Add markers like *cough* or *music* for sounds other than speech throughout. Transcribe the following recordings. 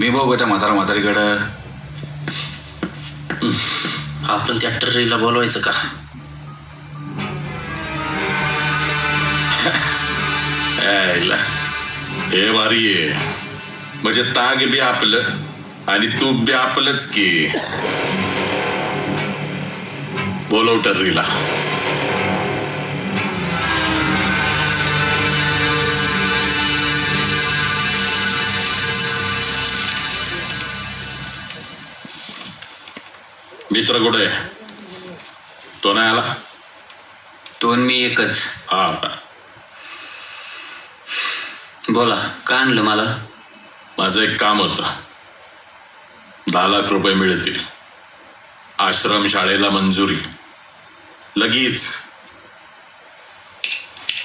मी बघू त्या म्हातारा म्हातारीकडं. आपण त्या ट्रेला बोलवायचं का? यायला हे भारी आहे. म्हणजे ताग बी आपलं आणि तूप बी आपलंच की. बोलव टर्रीला मित्र कुठे? आहे? तो नाही आला? दोन मी एकच. हा. का बोला का आणलं मला? माझं एक काम होतं. दहा लाख रुपये मिळतील. आश्रम शाळेला मंजुरी. लगेच.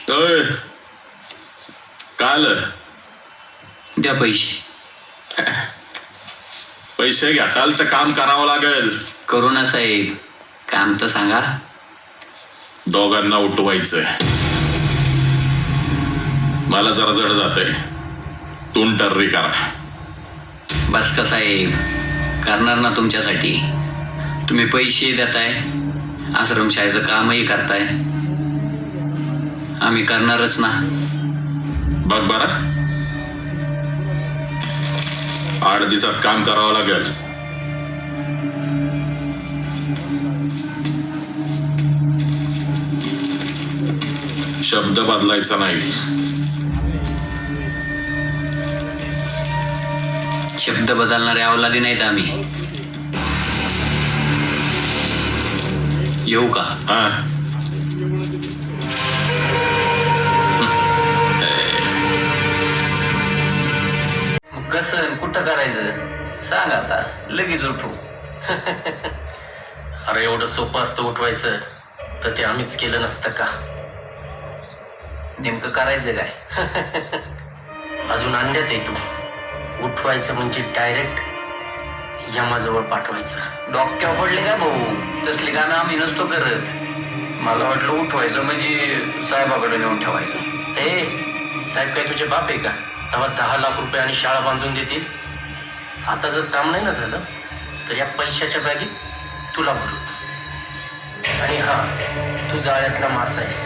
अय, काय आलं? द्या पैसे. पैसे घ्याल तर काम करावं लागेल. करू ना साहेब काम तर सांगा. दोघांना उठवायचंय. मला जरा जड जाते तून टर्री करा. बस का साहेब? करणार ना तुमच्यासाठी. तुम्ही पैसे देताय आश्रमशाळेचं कामही करताय. आम्ही करणारच ना. बघ बरं. आठ दिवसात काम करावं लागेल. शब्द बदलायचा नाही. शब्द बदलणारे अवलादी नाहीत आम्ही. येऊ का? हा. कसं कुठं करायचं? सांग आता. लगेच उठू. *laughs* अरे एवढं सोपं असतं उठवायचं तर ते आम्हीच केलं नसतं का? नेमकं करायचं काय? *laughs* अजून अंड्यात आहे तू. उठवायचं म्हणजे डायरेक्ट यमाजवळ पाठवायचं. डॉक्टर पडले का भाऊ? तसली गाणं आम्ही नसतो करत. मला वाटलं उठवायचं म्हणजे साहेबाकडे नेऊन ठेवायचं. ए साहेब काय तुझे बाप आहे का? तेव्हा दहा लाख रुपये आणि शाळा बांधून देतील. आता जर काम नाही ना झालं तर या पैशाच्या बॅगीत तुला भरू आणि हा तू जाळ्यातला मासा आहेस.